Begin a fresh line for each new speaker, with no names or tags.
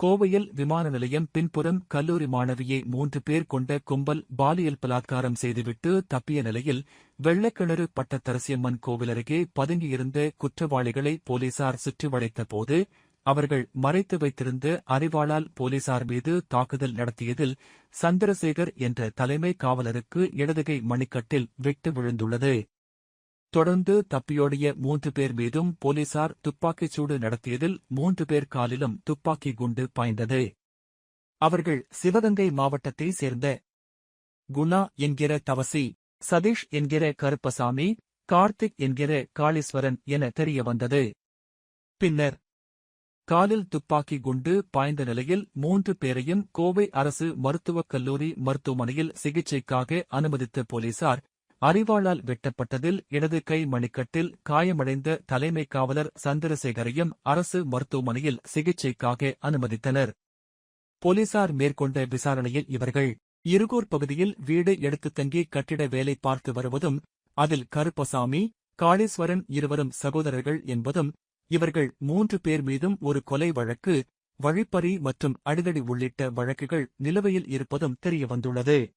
கோவையில் விமான நிலையம் பின்புறம் கல்லூரி மாணவியை மூன்று பேர் கொண்ட கும்பல் பாலியல் பலாத்காரம் செய்துவிட்டு தப்பிய நிலையில் வெள்ளக்கிணறு பட்டத்தரசியம்மன் கோவில் அருகே பதுங்கியிருந்த குற்றவாளிகளை போலீசார் சுற்றி வளைத்தபோது அவர்கள் மறைத்து வைத்திருந்த அறிவாளால் போலீசார் மீது தாக்குதல் நடத்தியதில் சந்திரசேகர் என்ற தலைமை காவலருக்கு இடதுகை மணிக்கட்டில் வெட்டு விழுந்துள்ளது. தொடர்ந்து தப்பியோடிய மூன்று பேர் மீதும் போலீசார் துப்பாக்கிச் சூடு நடத்தியதில் மூன்று பேர் காலிலும் துப்பாக்கி குண்டு பாய்ந்தது. அவர்கள் சிவகங்கை மாவட்டத்தைச் சேர்ந்த குணா என்கிற தவசி சதீஷ் என்கிற கருப்பசாமி கார்த்திக் என்கிற காளீஸ்வரன் என தெரிய வந்தது. பின்னர் காலில் துப்பாக்கி குண்டு பாய்ந்த நிலையில் மூன்று பேரையும் கோவை அரசு மருத்துவக் கல்லூரி மருத்துவமனையில் சிகிச்சைக்காக அனுமதித்த போலீசார் அறிவாளால் வெட்டப்பட்டதில் இடது கை மணிக்கட்டில் காயமடைந்த தலைமை காவலர் சந்திரசேகரையும் அரசு மருத்துவமனையில் சிகிச்சைக்காக அனுமதித்தனர். போலீசார் மேற்கொண்ட விசாரணையில் இவர்கள் இருகூர் பகுதியில் வீடு எடுத்து தங்கி கட்டிட வேலை பார்த்து வருவதும் அதில் கருப்பசாமி காளீஸ்வரன் இருவரும் சகோதரர்கள் என்பதும் இவர்கள் மூன்று பேர் மீதும் ஒரு கொலை வழக்கு வழிப்பறி மற்றும் அடிதடி உள்ளிட்ட வழக்குகள் நிலுவையில் இருப்பதும் தெரியவந்துள்ளது.